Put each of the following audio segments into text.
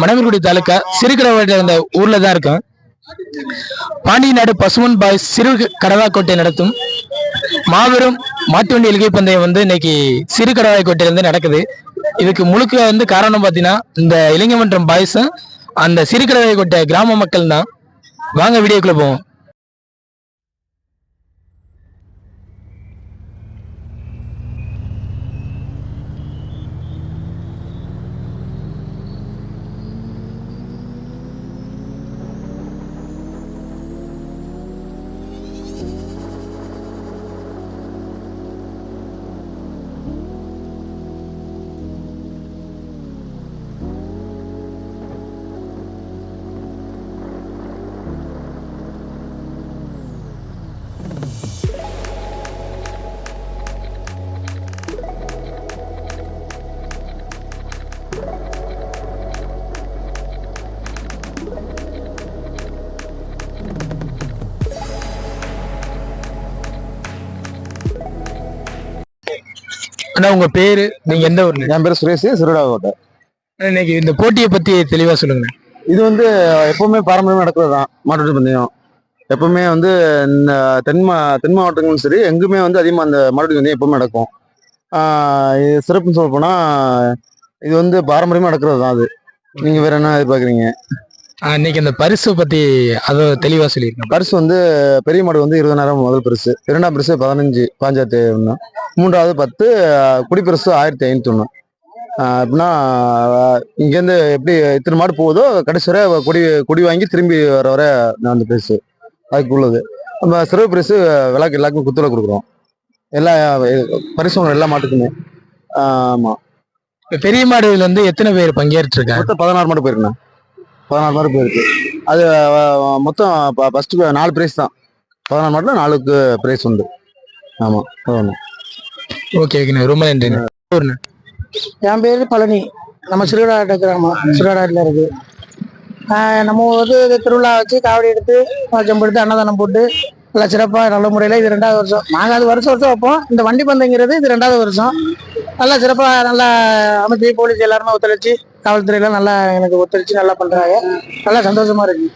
மணவர்குடி தாலுக்கா சிறுகடவாட்டை அந்த ஊர்ல தான் இருக்கும். பாண்டியநாடு பசுமன் பாய்ஸ் சிறு கடவாக்கோட்டை நடத்தும். மாபெரும் மாட்டுவண்டி இலகை பந்தயம் வந்து இன்னைக்கு சிறு கடவாய்க்கோட்டையிலேருந்து நடக்குது. இதுக்கு முழுக்க வந்து காரணம் பார்த்தீங்கன்னா இந்த இளைஞமன்றம் பாய்ஸும் அந்த சிறு கடவாய்க்கோட்டை கிராம மக்கள் தான். வாங்க வீடியோக்குள்ள போவோம். ஆனா உங்க பேரு? நீங்க எந்த ஊர்ல? என் பேர் சுரேஷ் சிறுடாகோட்டை இன்னைக்கு இந்த போட்டியை பத்தி தெளிவா சொல்லுங்க இது வந்து எப்பவுமே பாரம்பரியமா நடக்கிறது தான் மாட்டுவண்டி பந்தயம். எப்பவுமே வந்து இந்த தென் மா தென் மாவட்டங்களும் சரி எங்குமே வந்து அதிகமாக அந்த மாட்டுவண்டி பந்தயம் எப்பவுமே நடக்கும். இது சிறப்புன்னு சொல்ல போனா இது வந்து பாரம்பரியமா நடக்கிறது தான் அது. நீங்க வேற என்ன எதிர்பார்க்குறீங்க? இன்னைக்கு அந்த பரிசு பத்தி அதை தெளிவா சொல்லியிருக்கேன். பரிசு வந்து பெரிய மாடு வந்து இருபதாயிரம் முதல் பரிசு. இரண்டாம் பரிசு பதினஞ்சு பாஞ்சாயிரத்தி ஒன்று மூன்றாவது பத்து குடிப்பரிசு ஆயிரத்தி ஐநூத்தி ஒன்று அப்படின்னா ஆஹ் இங்கேருந்து எப்படி இத்தனை மாடு போகுதோ கடைசி வரை கொடி கொடி வாங்கி திரும்பி வர வர நான் அந்த பரிசு. அதுக்கு உள்ளது. நம்ம சிறப்பு பரிசு விழாக்கு எல்லாருக்கும் குத்துல கொடுக்குறோம். எல்லா பரிசு எல்லா மாட்டுக்குமே. ஆமா. இப்ப பெரிய மாடுகள் வந்து எத்தனை பேர் பங்கேற்றிருக்காங்க? மொத்தம் பதினாறு மாடு போயிருக்குண்ணா. பதினாறு மாடு போயிருக்கு. அது மொத்தம் ஃபர்ஸ்ட் நாலு பிரைஸ் தான். பதினாறு மாடுல நாலுக்கு பிரைஸ் உண்டு. ஆமா. ஓகே ஓகே ரொம்ப நன்றிண்ணே. என் பேர் பழனி. நம்ம சிறுகாடு கிராமம் சிறுகாடில் இருக்கு. ஆஹ் நம்ம வந்து திருவிழா வச்சு காவடி எடுத்து ஜம்பு எடுத்து அன்னதானம் போட்டு நல்லா சிறப்பாக நல்ல முறையில் இது ரெண்டாவது வருஷம். நாங்கள் அது வருஷம் வருஷம் வைப்போம். இந்த வண்டி பந்தங்கிறது இது ரெண்டாவது வருஷம். நல்லா சிறப்பாக நல்லா அமைச்சு போலீஸ் எல்லாருமே ஒத்துழைச்சு காவல்துறையெல்லாம் நல்லா எனக்கு ஒத்துழைச்சு நல்லா பண்றாங்க. நல்லா சந்தோஷமா இருக்கு.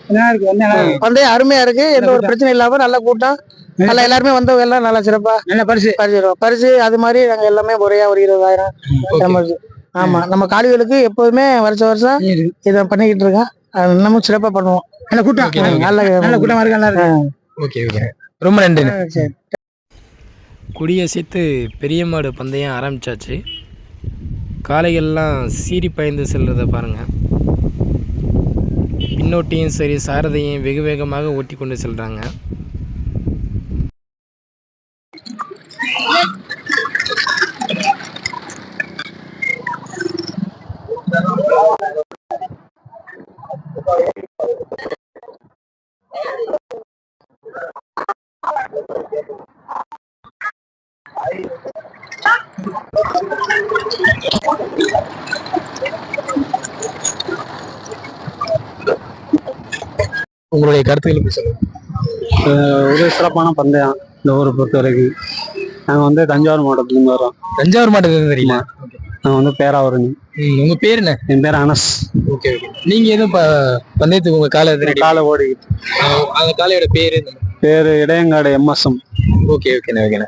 பந்தயம் அருமையா இருக்கு. எந்த ஒரு பிரச்சனை இல்லாம நல்ல கூட்டம். நல்லா எல்லாருமே வந்தவங்க எல்லாம் நல்லா சிறப்பா பரிசு. பரிசு பரிசு அது மாதிரி நாங்க எல்லாமே முறையா ஒரு இருபதாயிரம். ஆமா நம்ம காளிகளுக்கு எப்போதுமே வருஷம் வருஷம் இதை பண்ணிக்கிட்டு இருக்கோம். இன்னமும் சிறப்பா பண்ணுவோம். நல்ல. கூட்டம். நல்ல நல்ல கூட்டமா இருக்கு நல்லா இருக்கு ஓகே ஓகே. ரொம்ப நன்றிண்ணே ஆ, சரி. கொடியசைத்து பெரிய மாடு பந்தயம் ஆரம்பிச்சாச்சு. காளைகள்லாம் சீறி பாய்ந்து செல்றதை பாருங்கள் பின்னோட்டியும் சரி சாரதையும் வெகு வேகமாக ஓட்டி கொண்டு செல்கிறாங்க உங்களுடைய கருத்துக்களுக்கு சொல்லுங்க ஒரு சிறப்பான பந்தயம் இந்த ஊரை பொறுத்த வரைக்கும் நாங்கள் வந்து தஞ்சாவூர் மாவட்டத்துலேருந்து வரோம் தஞ்சாவூர் மாவட்டத்துல தெரியுமா நாங்கள் வந்து பேராவரணி. உங்க பேர் என்ன? என் பேர் அனஸ். Okay okay. நீங்க எதுவும் ப- பந்தயத்துக்கு உங்க காலை காலை ஓடிக்கிட்டு. அந்த காலையோட பேரு பேர் இடையங்காடு எம்எஸ்எம். ஓகே ஓகேண்ணே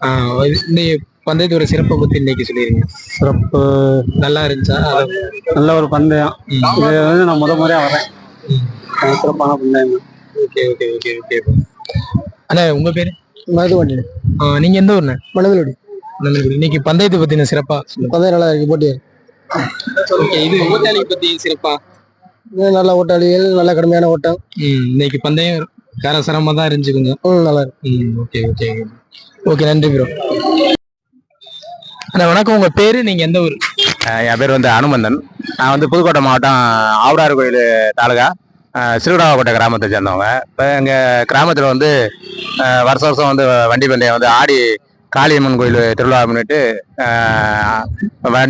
ஓகேண்ணே இந்த பந்தயத்தோட சிறப்பை பத்தி இன்னைக்கு சொல்லிருங்க. சிறப்பு. நல்லா இருந்துச்சா? நல்ல ஒரு பந்தயம். இது வந்து நான் முத முறையாக வரேன் சிறப்பான பந்தயம். Okay okay okay okay. அண்ணா உங்க பேரு? மருதுவண்டி ஆ, நீங்க எந்த ஊர்ண்ணே? நல்லபடி இன்னைக்கு பந்தயத்தை பத்தின சிறப்பா பந்தயம் நல்லா இருக்கு போட்டி ஓகே இது ஓட்டாளி பத்தி சிறப்பா? இது நல்ல ஓட்டாளிகள் நல்ல கடுமையான ஓட்டம். ம் இன்னைக்கு பந்தயம் காரசரமா தான் இருந்துச்சு கொஞ்சம். ம், நல்லா இருக்கு. ம் ஓகே ஓகே ஓகே. நன்றி ப்ரோ அண்ணா வணக்கம். உங்க பேரு நீங்க எந்த ஊர்? என் பேர் வந்து அனுமந்தன். நான் வந்து புதுக்கோட்டை மாவட்டம் ஆவுடார் கோயில் தாலுகா அஹ் சிறுவிடாவப்பட்ட கிராமத்தை சேர்ந்தவங்க. இப்போ எங்கள் கிராமத்தில் வந்து வருஷம் வருஷம் வந்து வண்டி பந்தயம் வந்து ஆடி காளியம்மன் கோயில் திருவிழா முன்னிட்டு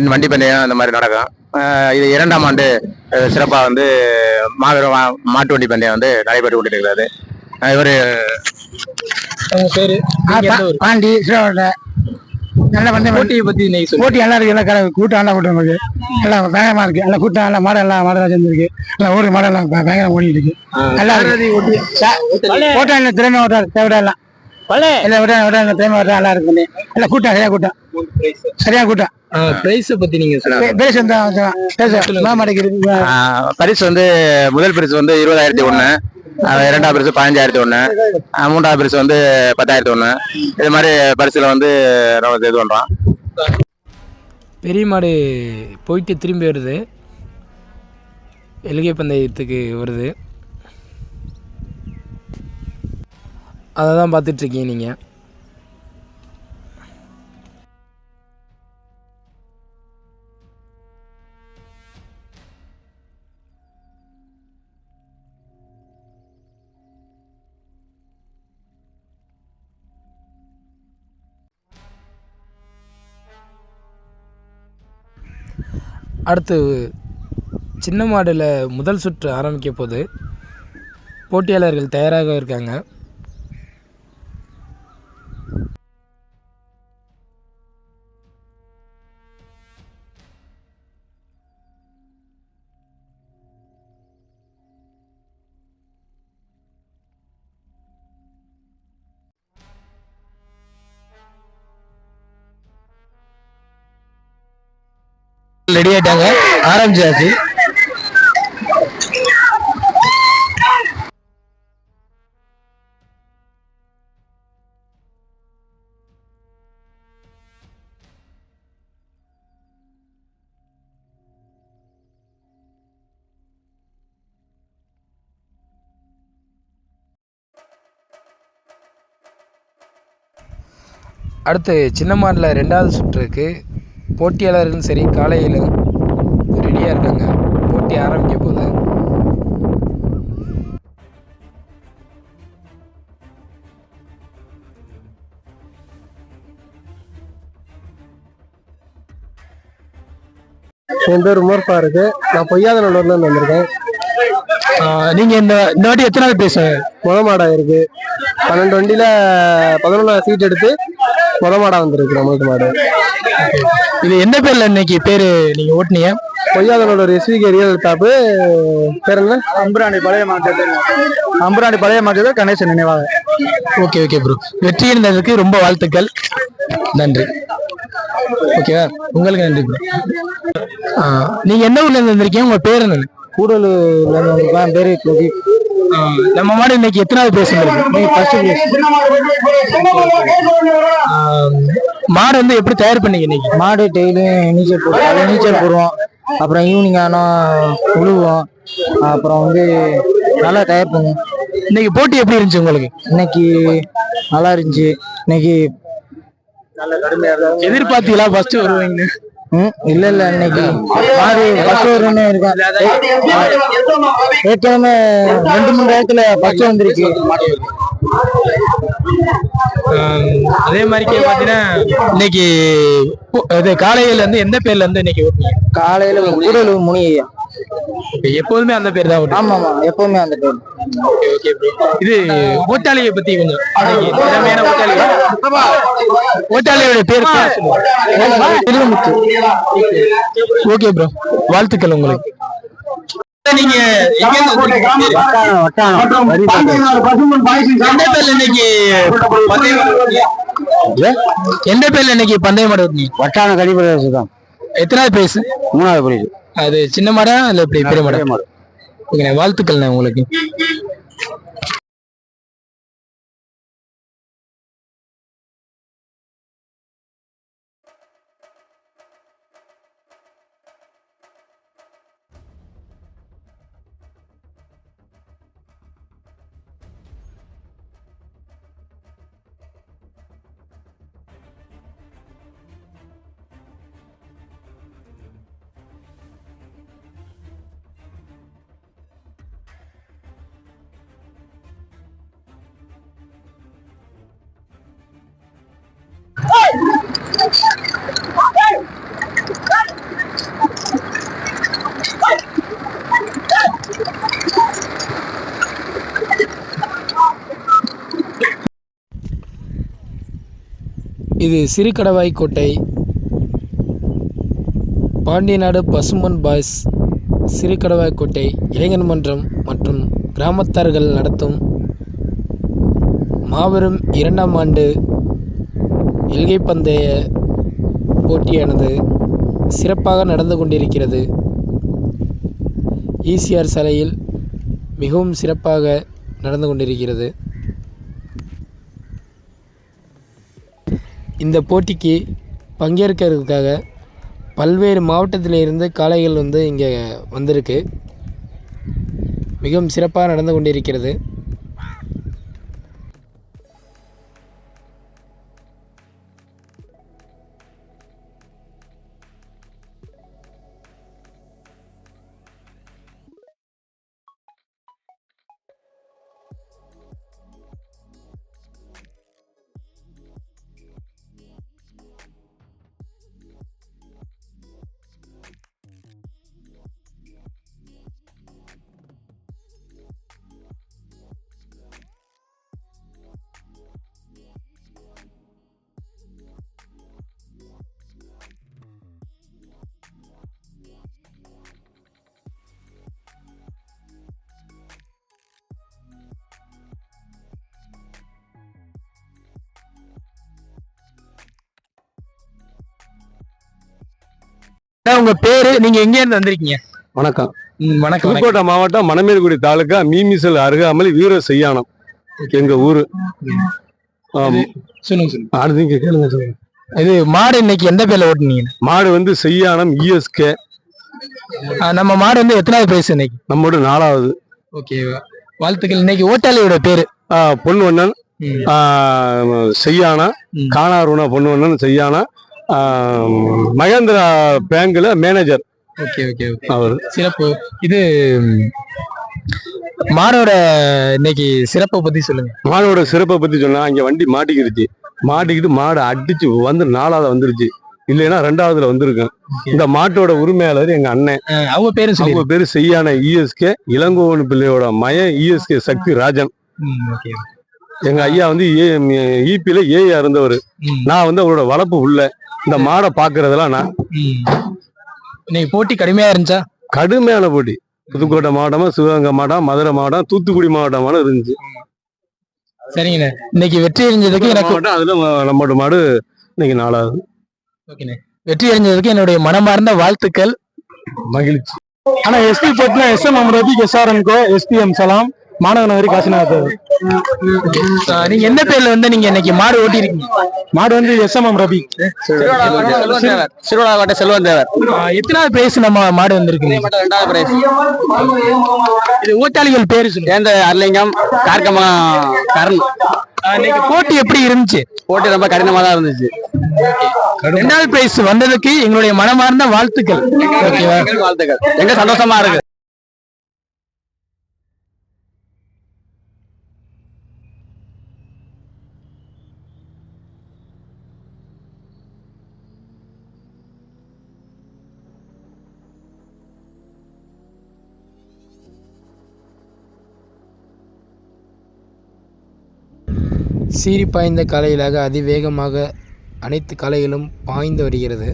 வண்டி பந்தயம் அந்த மாதிரி நடக்கும். இது இரண்டாம் ஆண்டு சிறப்பாக வந்து மாபெரும் மா- மாட்டு வண்டி பந்தயம் வந்து நடைபெற்று கொண்டிருக்கிறது. இவர் பாண்டி சிறுவாட்டை நல்ல பந்தயம் போட்டியை சொல்லுங்க. போட்டி நல்லா இருக்கு எல்லாம் கடை- கூட்டம் நல்லா கூட்டம் இருக்கு எல்லாம் வேகமா இருக்கு. நல்லா கூட்டம் எல்லாம் மாடு எல்லாம் சேர்ந்துருக்கு. எல்லாம் ஓடு மாடு எல்லாம் பயங்கரம் ஓடிட்டு இருக்கு. நல்லா இருக்கு. இல்லை திறமை ஓட்டம் தேவையா எல்லாம் இல்ல விட விட திறமை ஓட்டம் நல்லா இருக்கு பண்ணி. எல்லாம் கூட்டம் சரியா கூட்டம் சரியா கூட்டம் பிரைஸ் பத்தி நீங்க சொல்லுங்க. பே- பேச வந்தா பரிசு வந்து முதல் பரிசு வந்து இருபதாயிரத்தி ஒன்று இரண்டாவது பரிசு பதினஞ்சாயிரத்தி ஒன்று மூன்றாவது பரிசு வந்து பத்தாயிரத்தி ஒன்று இது மாதிரி பரிசுல வந்து நம்ம இது பண்ணுறோம் பெரிய மாடு போயிட்டு திரும்பி வருது. எலுகை பந்தயத்துக்கு வருது. அதை தான் பார்த்துட்ருக்கீங்க நீங்கள் அடுத்து சின்ன மாடில் முதல் சுற்று ஆரம்பிக்க போது போட்டியாளர்கள் தயாராக இருக்காங்க. ரெடி ஆயிட்டாங்க. ஆரம்பிச்சாச்சு. அடுத்து சின்ன மாடில் ரெண்டாவது சுற்றுக்கு போட்டியாளர்களும் சரி காலையிலும் ரெடியாக இருக்காங்க. போட்டி ஆரம்பிக்க போகுது. என் பேர் உமர்பா இருக்கு நான் பொய்யாத நல்லூர்ல இருந்து வந்திருக்கேன். நீங்க இந்த இந்த வாட்டி எத்தனாவது பேச முத மாடா இருக்கு. பன்னெண்டு வண்டியில பதினொன்றாவது சீட் எடுத்து முத மாடா வந்திருக்கு நம்மளுக்கு மாடு. இது எந்த பேர்ல இன்னைக்கு பேரு நீங்க ஓட்டுனீங்க? Poyyatha Nallur SV real top பேர் என்ன? அம்பராணி பழைய மாட்டு அம்பராணி பழைய மாட்டு கணேசன் நினைவாக. ஓகே ஓகே ப்ரோ வெற்றி இருந்ததுக்கு ரொம்ப வாழ்த்துக்கள். நன்றி. ஓகேவா உங்களுக்கு நன்றி ப்ரோ நீங்க எந்த ஊர்ல இருந்து வந்திருக்கீங்க? உங்க பேர் என்ன கூடலூர்ல பேரு பிரதீப் நம்ம மாடு இன்னைக்கு எத்தனாவது பேச மாடு வந்து எப்படி தயார் பண்ணீங்க இன்னைக்கு? மாடு டெய்லியும் நீச்சல் போடுவோம். நீச்சல் போடுவோம். அப்புறம் ஈவினிங் ஆனால் உழுவோம். அப்புறம் வந்து நல்லா தயார் பண்ணுவோம். இன்னைக்கு போட்டி எப்படி இருந்துச்சு உங்களுக்கு? இன்னைக்கு நல்லா இருந்துச்சு. இன்னைக்கு எதிர்பார்த்தீங்களா ஃபர்ஸ்ட் வருவீங்க ம் இல்ல இல்ல இன்னைக்கு மாடு ஃபர்ஸ்ட் வரும்னு இருக்கேன் ஏற்கனவே ரெண்டு மூணு இடத்துல ஃபர்ஸ்ட் வந்திருக்கு. அதே மாதிரி பாத்தீங்கன்னா இன்னைக்கு இது காலையில இருந்து எந்த பேர்ல இருந்து இன்னைக்கு காலையில கூடலூர் முனி ஐயா Okay, எப்போதுமே அந்த பேர் தான் ஆமா ஆமா. எப்பவுமே அந்த டைம் ஓகே ஓகே ப்ரோ இது ஓட்டாளியை பத்தி கொஞ்சம் இன்னைக்கு திறமையான ஓட்டாளி ஓட்டாளியோட பேர் திருமுத்து ஓகே ப்ரோ வாழ்த்துக்கள் உங்களுக்கு. நீங்க? எந்த பேர்ல இன்னைக்கு பந்தயம்? வட்டான கடிபரசு தான். எத்தனாவது பிரைஸ் மூணாவது பிரைஸ் அது சின்ன மாடா இல்ல இப்படி பெரிய மாடா? வாழ்த்துக்கள்ண்ணே உங்களுக்கு. இது சிறுகடவாய்க்கோட்டை பாண்டியநாடு பசுமன் பாய்ஸ் சிறுகடவாய்கோட்டை இளைஞர் மன்றம் மற்றும் கிராமத்தார்கள் நடத்தும் மாபெரும் இரண்டாம் ஆண்டு எல்கை பந்தய போட்டியானது சிறப்பாக நடந்து கொண்டிருக்கிறது. ஈசிஆர் சாலையில் மிகவும் சிறப்பாக நடந்து கொண்டிருக்கிறது. இந்த போட்டிக்கு பங்கேற்கிறதுக்காக பல்வேறு மாவட்டத்திலிருந்து காளைகள் வந்து இங்கே வந்திருக்கு. மிகவும் சிறப்பாக நடந்து கொண்டிருக்கிறது. உங்க பேரு? நீங்க எங்க இருந்து வந்திருக்கீங்க? வணக்கம். வணக்கம். புதுக்கோட்டை மாவட்டம் மணமேல்குடி தாலுக்கா மீமிசல் அருகாமல் வீர செய்யானம் எங்க ஊரு. சொல்லுங்க அடுத்து கேளுங்க சொல்லுங்க. இது மாடு இன்னைக்கு எந்த பேர்ல ஓட்டுனீங்க? மாடு வந்து செய்யானம் இஎஸ்கே நம்ம மாடு வந்து எத்தனாவது பிரைஸ் இன்னைக்கு? நம்மோட நாலாவது. ஓகே வாழ்த்துக்கள். இன்னைக்கு ஓட்டாளியோட பேரு? ம். ஆ, செய்யானா. ம். காணாருணா பொன்வண்ணன் செய்யானா. மகேந்திரா பேங்க்ல மேனேஜர் ஓகே ஓகே அவர். சிறப்பு. இது ம், மாடோட இன்னைக்கு சிறப்பை பத்தி சொல்லுங்க. மாடோட சிறப்பை பத்தி சொன்னா இங்க வண்டி மாட்டிக்கிருச்சு. மாட்டிக்கிட்டு மாடு அடிச்சு வந்து நாலாவது வந்துருச்சு. இல்லைன்னா ரெண்டாவதுல வந்திருக்கும். இந்த மாட்டோட உரிமையாளர் எங்க அண்ணன். அவங்க பேரும் அவங்க பேரு செய்யான இஎஸ்கே இளங்கோவன் பிள்ளையோட மயன் இஎஸ்கே சக்தி ராஜன். ஓகே எங்க ஐயா வந்து ஈபில ஏயா இருந்தவர். நான் வந்து அவரோட வளர்ப்பு உள்ள. இந்த மாடை பாக்குறதெல்லாம் நான். இன்னைக்கு போட்டி கடுமையா இருந்துச்சா? கடுமையான போட்டி. புதுக்கோட்டை மாவட்டமா சிவகங்கை மாவட்டம் மதுரை மாவட்டம் தூத்துக்குடி மாவட்டமான இருந்துச்சு. சரிங்கண்ணே. இன்னைக்கு வெற்றி அடைஞ்சதுக்கு எனக்கு அதுல நம்மளோட மாடு இன்னைக்கு நாலாவது. ஓகேண்ணே. வெற்றி அடைஞ்சதுக்கு என்னுடைய மனமார்ந்த வாழ்த்துக்கள். மகிழ்ச்சி. ஆனா எஸ்பி போட்டுனா எஸ்எம் ரபிக் எஸ்ஆர்என்கோ எஸ்பிஎம் சலாம். மாநகநகரி காசிநாத் அஹ், நீங்க எந்த பேர்ல வந்து நீங்க இன்னைக்கு மாடு ஓட்டி இருக்கீங்க மாடு வந்து எஸ்எம்எம் ரபிக் சிறுவனாகோட்டை செல்வன் தேவர் எத்தனாவது பிரைஸ் நம்ம மாடு வந்திருக்கு ரெண்டாவது பிரைஸ்? இது ஓட்டாளிகள் பேரு சேர்ந்த அரலிங்கம் கார்க்கமா கரண். இன்னைக்கு போட்டி எப்படி இருந்துச்சு? போட்டி ரொம்ப கடினமா தான் இருந்துச்சு ரெண்டாவது பிரைஸ் வந்ததுக்கு எங்களுடைய மனமார்ந்த வாழ்த்துக்கள். வாழ்த்துக்கள்? எங்க சந்தோஷமா இருக்கு? சீறி பாய்ந்த காலையிலாக அதிவேகமாக அனைத்து காளைகளும் பாய்ந்து வருகிறது.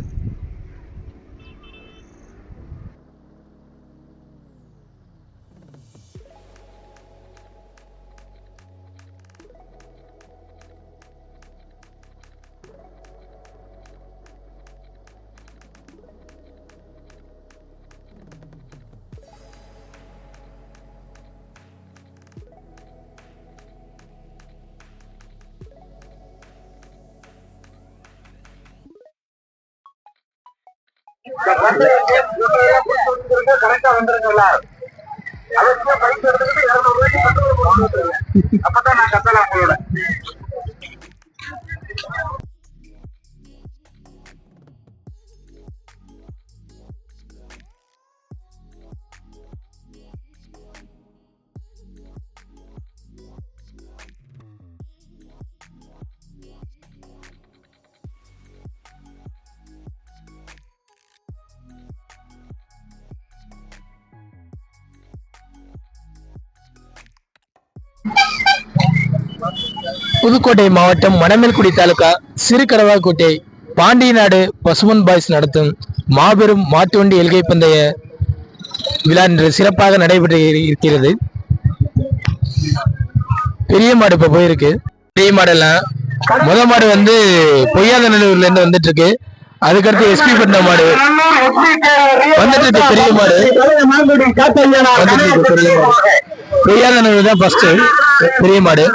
கரெக்டா வந்துருங்க எல்லாரும். அவசியம் பைக் எடுத்துக்கிட்டு இருநூறு ரூபாய்க்கு பெட்ரோல் போட்டு அப்பதான் நான் கத்தலாம் உங்களோட புதுக்கோட்டை மாவட்டம் மணமேல்குடி தாலுகா சிறுகடவாக்கோட்டை பாண்டியநாடு பசுமன் பாய்ஸ் நடத்தும் மாபெரும் மாட்டுவண்டி எல்கை பந்தய விழா இன்று சிறப்பாக நடைபெற்று இருக்கிறது. பெரிய மாடு இப்ப போயிருக்கு. பெரிய மாடெல்லாம் முத மாடு வந்து பொய்யாத நல்லூர்ல இருந்து வந்துட்டு இருக்கு அதுக்கடுத்து எஸ்பி பண்ண மாடு. வந்துட்டு இருக்கு பெரிய மாடு. வந்துட்டு இருக்கு பெரிய மாடு. பொய்யாத நல்லூர் தான் ஃபர்ஸ்ட் பெரிய மாடு.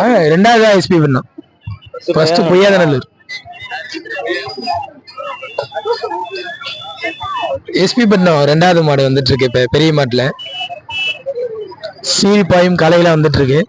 ஆ, ரெண்டாவது எஸ்பி பண்ணோம். ஃபர்ஸ்ட் பொய்யாத நல்லூர் எஸ்பி பண்ணோம். ரெண்டாவது மாடு வந்துட்டு இருக்கு இப்ப பெரிய மாட்டுல. சீரி பாயும் காலையில வந்துட்டு இருக்கு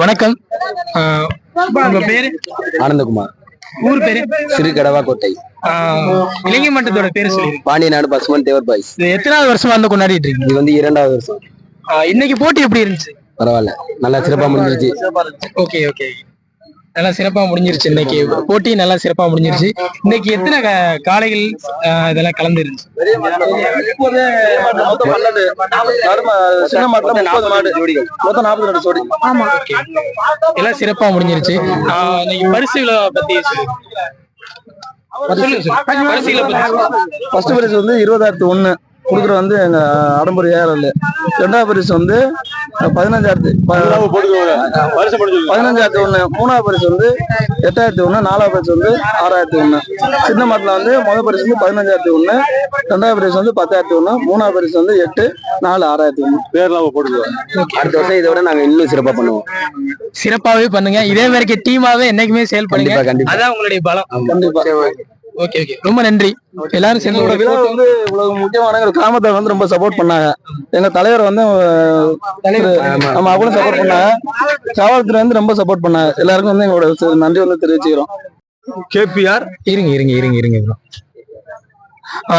வணக்கம். உங்க பேரு? ஆனந்தகுமார். ஊர் பேரு? சிறு கடவாக்கோட்டை ஆ, இலங்கை மட்டத்தோட பேரு சொல்லிருக்கீங்க பாண்டியநாடு பசுமன் தேவர் பாய்ஸ். இது எத்தனாவது வருஷமா வந்து கொண்டாடிட்டு இருக்கீங்க? இது வந்து இரண்டாவது வருஷம். இன்னைக்கு போட்டி எப்படி இருந்துச்சு? பரவாயில்ல. நல்லா சிறப்பா முடிஞ்சிருச்சு. Okay okay. நல்லா சிறப்பா முடிஞ்சிருச்சு இன்னைக்கு. போட்டி நல்லா சிறப்பா முடிஞ்சிருச்சு. இன்னைக்கு எத்தனை கா- காளைகள் ஆ, இதெல்லாம் கலந்து இருந்துச்சு சின்ன மாட்டுல முப்பது மாடு மொத்தம் நாற்பது ரெண்டு ஜோடி ஆமா எல்லாம் சிறப்பா முடிஞ்சிருச்சு இன்னைக்கு பரிசு விழா பத்தி. பரிசு பரிசு வந்து இருபதாயிரத்து ஒண்ணு. கொடுக்குற வந்து எங்க ஆடம்பர ஏஆர்எல் ரெண்டாவது பரிசு வந்து பதினஞ்சாயிரத்து பதினஞ்சாயிரத்து ஒண்ணு. மூணாவது பரிசு வந்து எட்டாயிரத்தி ஒண்ணு. நாலாவது பரிசு வந்து ஆறாயிரத்தி ஒண்ணு. சின்ன மாட்டுல வந்து முதல் பரிசு வந்து பதினஞ்சாயிரத்தி ஒண்ணு. ரெண்டாவது பரிசு வந்து பத்தாயிரத்தி ஒண்ணு. மூணாவது பரிசு வந்து எட்டு நாலு ஆறாயிரத்தி ஒண்ணு. பேர்லாம் போட்டுக்குவோம் அடுத்த வருஷம் இதை விட நாங்க இன்னும் சிறப்பா பண்ணுவோம். சிறப்பாவே பண்ணுங்க. இதே மாதிரி டீமாவே என்னைக்குமே கண்டிப்பா அதான் உங்களுடைய பலம். கண்டிப்பா. ஓகே ஓகே ரொம்ப நன்றி. எல்லாரும் சேர்ந்து விழா வந்து இவ்வளவு முக்கியமான எங்க கிராமத்தை வந்து ரொம்ப சப்போர்ட் பண்ணாங்க. எங்க தலைவர் வந்து நம்ம அவங்களும் சப்போர்ட் பண்ணாங்க. காவல்துறை வந்து ரொம்ப சப்போர்ட் பண்ணாங்க. எல்லாருக்கும் வந்து எங்களோட நன்றி வந்து தெரிவிச்சுக்கிறோம். கேபிஆர்? இருங்க இருங்க இருங்க இருங்க.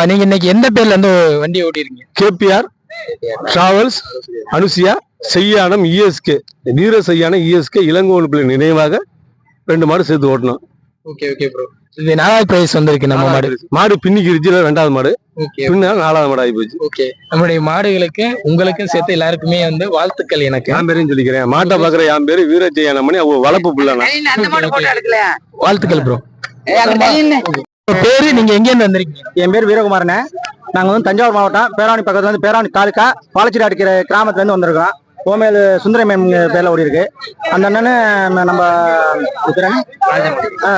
நீங்க இன்னைக்கு எந்த பேர்ல இருந்து வண்டி ஓட்டிருக்கீங்க? கேபிஆர் டிராவல்ஸ் அனுசியா செய்யானம் இஎஸ்கே. வீர செய்யானம் இஎஸ்கே இளங்கோவன் பிள்ளை நினைவாக ரெண்டு மாடு சேர்த்து ஓட்டணும். ஓகே ஓகே ப்ரோ இது நாலாவது பிரைஸ் வந்திருக்கு நம்ம மாடு. மாடு பின்னிக்கு இருந்துச்சு ரெண்டாவது மாடு. ஓகே. பின்னால் நாலாவது மாடு ஆகி போச்சு. ஓகே. நம்மளுடைய மாடுகளுக்கு உங்களுக்கும் சேர்த்து எல்லாருக்குமே வந்து வாழ்த்துக்கள் எனக்கு. என் பேரையும் சொல்லிக்கிறேன். மாட்டை பாக்குற என் பேரு வீர செய்யானமணி அவங்க வளர்ப்பு பிள்ளைனா வாழ்த்துக்கள் ப்ரோ பேரு நீங்க எங்க இருந்து வந்திருக்கீங்க? என் பேர் வீரகுமாரனே நாங்க வந்து தஞ்சாவூர் மாவட்டம் பேராவணி பக்கத்துல இருந்து பேராவணி தாலுக்கா அடிக்கிற கிராமத்துல இருந்து வந்திருக்கோம். கோமேல் சுந்தரமேம் பேர்ல ஓடி இருக்கு. அந்த அண்ணனு நம்ம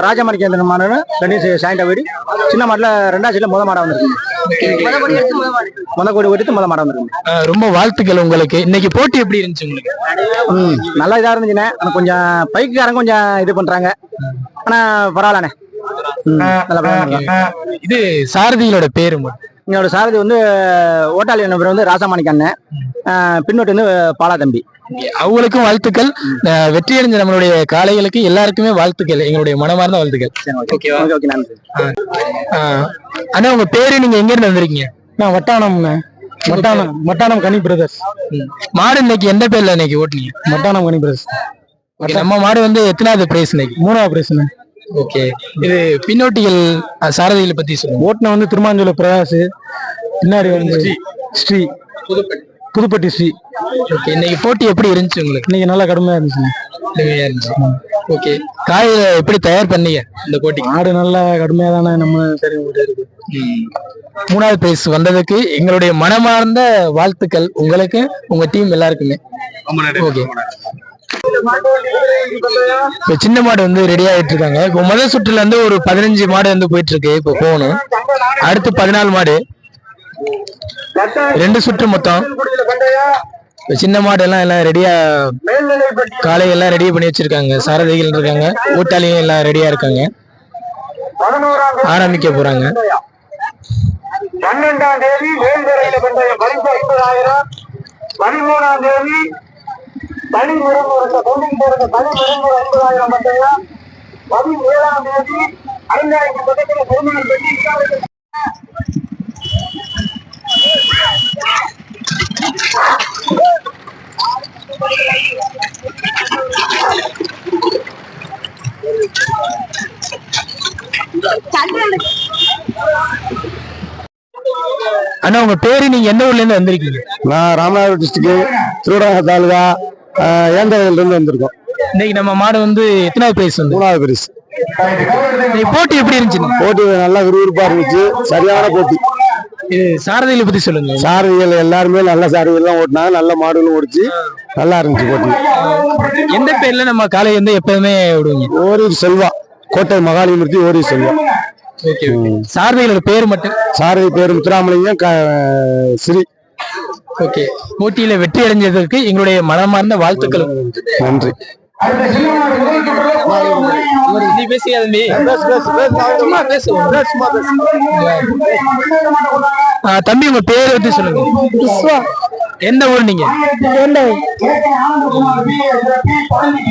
ராஜமாணிக்கு அந்த மாடு ரெண்டையும் சாயிண்டா வீடு. சின்ன மாடுல ரெண்டாவது சீட்ல முத மாடா வந்திருக்கு. முத கோடி ஓடிட்டு முத மாடா. வந்திருக்கு. ரொம்ப வாழ்த்துக்கள் உங்களுக்கு. இன்னைக்கு போட்டி எப்படி இருந்துச்சு உங்களுக்கு? நல்லா இதா இருந்துச்சுண்ணே. கொஞ்சம் பைக்குக்காரங்க கொஞ்சம் இது பண்றாங்க. ஆனா பரவாயில்லண்ணே. இது சாரதிகளோட பேரு மட்டும். என்னோட சாரதி வந்து ஓட்டாளி பேர் வந்து ராசாமாணிக்க அண்ணன். பின்னோட்டு வந்து பாலா தம்பி அவங்களுக்கும் வாழ்த்துக்கள். அஹ் வெற்றி அடைஞ்ச நம்மளுடைய காளைகளுக்கு எல்லாருக்குமே வாழ்த்துக்கள். எங்களுடைய மனமார்ந்த வாழ்த்துக்கள். அண்ணா உங்க பேரு நீங்க எங்க இருந்து வந்திருக்கீங்க? நான் வட்டானம்ண்ணே வட்டானம் வட்டானம் கனி பிரதர்ஸ் மாடு இன்னைக்கு எந்த பேர்ல இன்னைக்கு ஓட்டுனீங்க? வட்டானம் கனி பிரதர்ஸ் நம்ம மாடு வந்து எத்தனாவது பிரைஸ் இன்னைக்கு? மூணாவது பிரச்சனை ஓகே. இது பின்னோட்டிகள் சாரதிகளை பத்தி சொல்லுங்க. ஓட்டுன வந்து திருமாஞ்சோல பிரகாஷ் பின்னாடி வந்து ஸ்ரீ. புதுப்பட்டி. ஸ்ரீ. ஓகே இன்னைக்கு போட்டி எப்படி இருந்துச்சு உங்களுக்கு? இன்னைக்கு நல்லா கடுமையா இருந்துச்சு. இருந்துச்சு. ஓகே. காயை எப்படி தயார் பண்ணீங்க இந்த போட்டி? ஆடு நல்லா கடுமையா தானே நம்ம சரி இருக்கு. மூணாவது பிரைஸ் வந்ததுக்கு எங்களுடைய மனமார்ந்த வாழ்த்துக்கள் உங்களுக்கு உங்க டீம் எல்லாருக்குமே. ஓகே. இப்ப சின்ன மாடு வந்து ரெடி ஆயிட்டு இருக்காங்க. இப்போ முதல் சுற்றுல இருந்து ஒரு பதினஞ்சு மாடு வந்து போயிட்டு இருக்கு இப்போ போகணும். அடுத்து பதினாலு மாடு. ரெண்டு சுற்று மொத்தம். சின்ன மாடு எல்லாம் எல்லாம் ரெடியா காலை எல்லாம் ரெடி பண்ணி வச்சிருக்காங்க. சாரதிகள் இருக்காங்க. ஊட்டாளியும் எல்லாம் ரெடியா இருக்காங்க. ஆரம்பிக்க போறாங்க. பன்னெண்டாம் தேதி வேல்துறையில பந்தயம் பரிசு ஐம்பதாயிரம் பதிமூணாம் தேதி அண்ணா உங்க பேரு நீங்க எந்த ஊர்ல இருந்து வந்திருக்கீங்க? நான் ராமநாதபுரம் டிஸ்ட்ரிக்ட் திருவண்ணாமலை தாலுகா. ஏந்தவயல்ல இருந்து வந்திருக்கோம். இன்னைக்கு நம்ம மாடு வந்து எத்தனாவது பிரைஸ் வந்து? மூணாவது இன்னைக்கு போட்டி எப்படி இருந்துச்சு? போட்டி நல்லா விறுவிறுப்பா இருந்துச்சு. சரியான போட்டி. சாரதியில பத்தி சொல்லுங்க. சாரதிகள் எல்லாருமே நல்ல சாரதிகள் தான் ஓட்டினாங்க. நல்ல மாடுகளும் ஓடிச்சு. நல்லா இருந்துச்சு போட்டி. எந்த பேர்ல நம்ம காலை வந்து எப்பவுமே விடுவீங்க? ஓரி செல்வா. கோட்டை மகாலிமூர்த்தி ஓரி செல்வா. ஓகே சாரதிகளோட பேர் மட்டும்? சாரதி பேர் முத்துராமலிங்கம் ஸ்ரீ. ஓகே. போட்டியில வெற்றி அடைஞ்சதற்கு எங்களுடைய மனமார்ந்த வாழ்த்துக்கள் நன்றி. நீ பேசியா தம்பி சும்மா பேசு. ஆ, தம்பி உங்க பேரை பத்தி சொல்லுங்க. எந்த ஊர் நீங்க?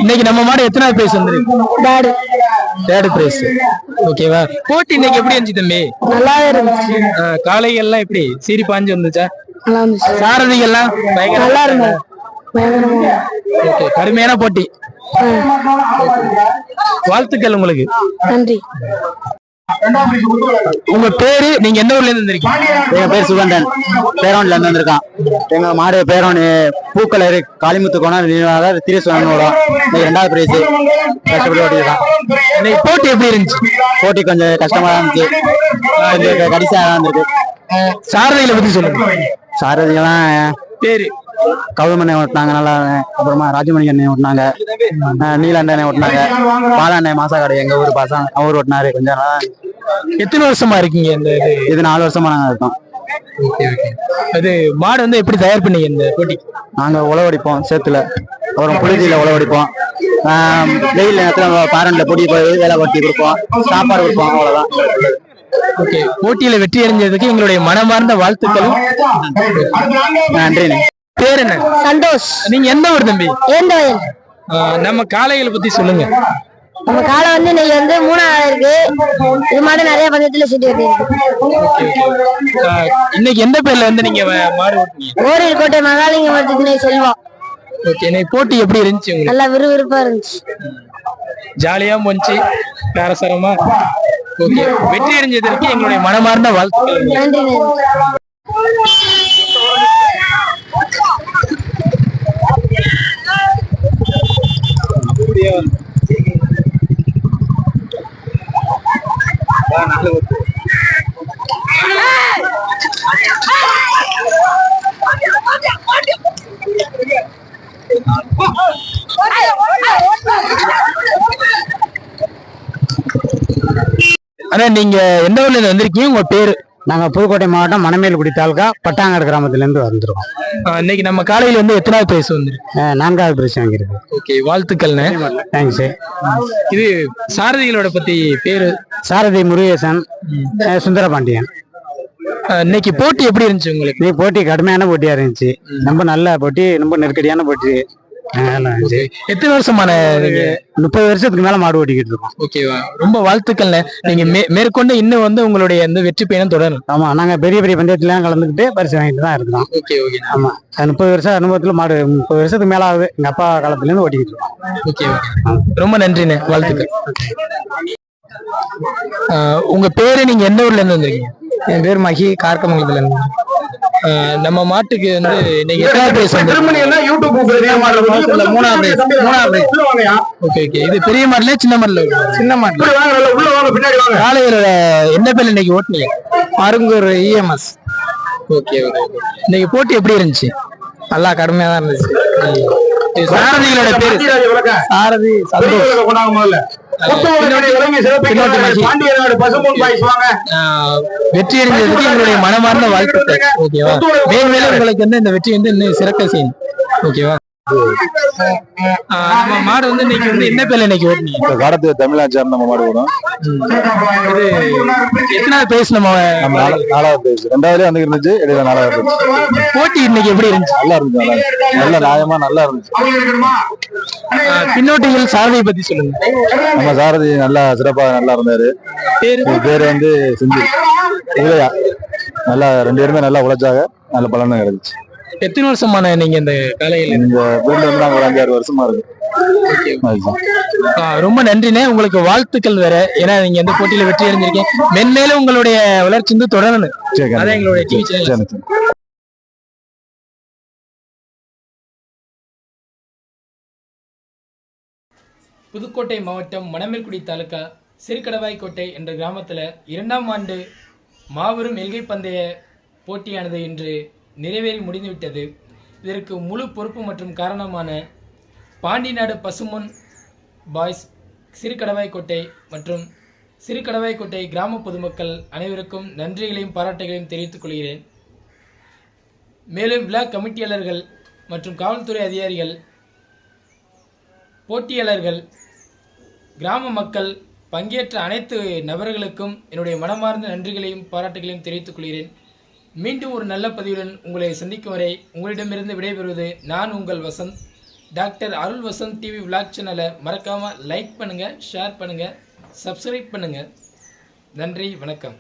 இன்னைக்கு நம்ம மாடு எத்தனாவது பிரைஸ் வந்துருக்கு? தேர்ட் பிரைஸ் ஓகேவா போட்டி இன்னைக்கு எப்படி இருந்துச்சு தம்பி? நல்லா இருந்துச்சு. ஆ, காளைகள்லாம் எப்படி? சீரி பாஞ்சு வந்துச்சா? நல்லா இருந்துச்சு. சாரதிகள்லாம்? பயங்கர- நல்லா இருந்தது. பயங்கரமா. ஓகே கடுமையான போட்டி. வாழ்த்துக்கள் உங்களுக்கு. நன்றி. உங்க பேரு நீங்க எந்த ஊர்ல இருந்து வந்திருக்கீங்க? என் பேர் சுகந்தன். பேரோன்ல இருந்து வந்திருக்கான். எங்க மாடு பேரோன் பூக்கலர் காளிமுத்து கோணம் நினைவாக திரேஸ்வரனோட ரெண்டாவது பிரைஸ். கஷ்டப்பட்டு ஓட்டிருக்கான் இன்னைக்கு போட்டி எப்படி இருந்துச்சு? போட்டி கொஞ்சம் கஷ்டமா தான் இருந்துச்சு. கொஞ்சம் கடிசா தான் இருந்திருக்கு. சாரதிகளை பத்தி சொல்லுங்க. சாரதிகள்லாம் பேரு கௌதமண்ணை ஓட்டினாங்க நல்லா அப்புறமா ராஜமணி அண்ணன் ஓட்டினாங்க. நீலாண்டனை ஓட்டினாங்க. பாலாண்ணை மாசாக்காடு எங்க ஊர் பாசம் அவர் ஓட்டினாரு கொஞ்சம் நல்லா எத்தனை வருஷமா இருக்கீங்க இந்த இது? இது நாலு வருஷமா நாங்க இருக்கோம். அது மாடு வந்து எப்படி தயார் பண்ணீங்க இந்த போட்டி? நாங்க உழவடிப்போம் சேத்துல. அப்புறம் புழுதியில உழவடிப்போம் ஆஹ் வெயில் நேரத்துல பாரன்ல பொடி போய் வேலை பட்டி கொடுப்போம். சாப்பாடு கொடுப்போம் அவ்வளவுதான். ஓகே போட்டியில வெற்றி அடைஞ்சதுக்கு எங்களுடைய மனமார்ந்த வாழ்த்துக்களும். நன்றிண்ணே. பேர் என்ன சந்தோஷ். நீங்க எந்த ஊர் தம்பி? ஆ, நம்ம காளைகளை பத்தி சொல்லுங்க. நம்ம காலை வந்து இன்னைக்கு வந்து மூணாவது இருக்கு. இது மாதிரி நிறைய பந்தயத்துல சீட்டு கட்டி இருக்கு ஆ, இன்னைக்கு எந்த பேர்ல வந்து நீங்க ஓரில் கோட்டை மகாலிங்க மரத்துக்கு செல்வம். ஓகே போட்டி எப்படி இருந்துச்சு நல்லா விறுவிறுப்பா இருந்துச்சு. ஜாலியா போச்சு. பேரசரமா. ஓகே வெற்றி அடைஞ்சதற்கு எங்களுடைய மனமார்ந்த வாழ்த்துக்கள். நன்றி ஆனா நீங்க எந்த ஊர்ல இருந்து வந்திருக்கீங்க? உங்க பேரு? நாங்க புதுக்கோட்டை மாவட்டம் மணமேல்குடி தாலுகா பட்டாங்காடு கிராமத்துல இருந்து வந்துருக்கோம் இன்னைக்கு நம்ம காலையில வந்து எத்தனாவது பிரைஸ் வந்திருக்கு நான்காவது பிரைஸ் வாங்கியிருக்கு. ஓகே வாழ்த்துக்கள்ண்ணே. தேங்க்ஸ் இது சாரதிகளோட பத்தி பேரு? சாரதி முருகேசன் சுந்தரபாண்டியன். இன்னைக்கு போட்டி எப்படி இருந்துச்சு உங்களுக்கு? நீ போட்டி கடுமையான போட்டியா இருந்துச்சு. ரொம்ப நல்ல போட்டி ரொம்ப நெருக்கடியான போட்டி. எத்தனை வருஷமான முப்பது வருஷத்துக்கு மேல மாடு ஓட்டிக்கிட்டு இருக்கோம். ஓகேவா ரொம்ப வாழ்த்துக்கள்ண்ணே. நீங்க மேற்கொண்டு இன்னும் வந்து உங்களுடைய இந்த வெற்றி பயணம் தொடரும். ஆமா நாங்க பெரிய பெரிய பந்தயத்துல கலந்துக்கிட்டு பரிசு வாங்கிட்டு தான் இருக்கிறோம். ஓகே ஓகே ஆமா. முப்பது வருஷம் அனுபவத்துல மாடு முப்பது வருஷத்துக்கு மேல ஆகுது. எங்க அப்பா காலத்துல இருந்து ஓட்டிக்கிட்டு இருக்கோம். ஓகே ஓகே ரொம்ப நன்றிண்ணே. வாழ்த்துக்கள். உங்க பேரு நீங்க எந்த ஊர்ல இருந்து வந்திருக்கீங்க? என் பேர் மகி கார்க்கமங்கலத்துல இருந்து. நம்ம மாட்டுக்கு வந்து இன்னைக்கு எத்தனாவது பிரைஸ் வந்து? மூணாவது பிரைஸ் மூணாவது பிரைஸ் ஓகே ஓகே. இது பெரிய மாடல சின்ன மாடல? சின்ன மாடு காலையில என்ன பேர்ல இன்னைக்கு ஓட்டுனீங்க அருங்கூர் இஎம்எஸ் ஓகே ஓகே இன்னைக்கு போட்டி எப்படி இருந்துச்சு? நல்லா கடுமையா தான் இருந்துச்சு. சாரதிகளோட பேரு. சாரதி வெற்றி அடைஞ்சதுக்கு எங்களுடைய மனமார்ந்த வாழ்த்துக்கள். ஓகேவா? மேல் மேலும் உங்களுக்கு வந்து இந்த வெற்றி வந்து இன்னும் சிறக்க செய்யணும் ஓகேவா? நம்ம மாடு வந்து இன்னைக்கு வந்து என்ன பேர்ல இன்னைக்கு ஓட்டுனீங்க தமிழ்நாடு சேர்ந்த நம்ம மாடு வரும். இது எத்தனாவது நம்ம நம்ம நாலா- நாலாவது பேசு ரெண்டாவதுலேயே வந்து இருந்துச்சு இடையில நாலாவது பேசு போட்டி இன்னைக்கு எப்படி இருந்துச்சு? நல்லா இருந்துச்சு நல்லா இருந்துச்சு. நியாயமா நல்லா இருந்துச்சு. பின்னோட்டிகள் சாரதியை பத்தி சொல்லுங்க. நம்ம சாரதி நல்லா சிறப்பா நல்லா இருந்தாரு. பேரு? வந்து இல்லையா நல்லா ரெண்டு பேருமே நல்லா உழைச்சாங்க. நல்ல பலனும் கிடைச்சு எத்தனை வருஷமான நீங்க இந்த காலையில இந்த ஃபீல்டு வந்து நாங்கள் ஒரு அஞ்சாறு வருஷமா இருக்கு. ரொம்ப நன்றிண்ணே. உங்களுக்கு வாழ்த்துக்கள் வேற. ஏன்னா நீங்க இந்த போட்டியில வெற்றி அடைஞ்சிருக்கீங்க. மென்மேலும் உங்களுடைய வளர்ச்சி வந்து தொடரணும். அதான் எங்களுடைய டிவி சேனல். புதுக்கோட்டை மாவட்டம் மணமேல்குடி தாலுகா சிறுகடவாய்க்கோட்டை என்ற கிராமத்தில் இரண்டாம் ஆண்டு மாபெரும் எல்கை பந்தய போட்டியானது இன்று நிறைவேறி முடிந்துவிட்டது. இதற்கு முழு பொறுப்பு மற்றும் காரணமான பாண்டிநாடு பசுமன் பாய்ஸ் சிறுகடவாய்க்கோட்டை மற்றும் சிறுகடவாய்க்கோட்டை கிராம பொதுமக்கள் அனைவருக்கும் நன்றிகளையும் பாராட்டுகளையும் தெரிவித்துக் கொள்கிறேன். மேலும் விழா கமிட்டியாளர்கள் மற்றும் காவல்துறை அதிகாரிகள் போட்டியாளர்கள் கிராம மக்கள் பங்கேற்ற அனைத்து நபர்களுக்கும் என்னுடைய மனமார்ந்த நன்றிகளையும் பாராட்டுகளையும் தெரிவித்துக் கொள்கிறேன். மீண்டும் ஒரு நல்ல பதிவுடன் உங்களை சந்திக்கும் வரை உங்களிடமிருந்து விடைபெறுவது நான் உங்கள் Vasanth. Doctor Arul Vasanth TV vlog சேனலை மறக்காமல் லைக் பண்ணுங்கள் ஷேர் பண்ணுங்கள் சப்ஸ்கிரைப் பண்ணுங்கள் நன்றி வணக்கம்.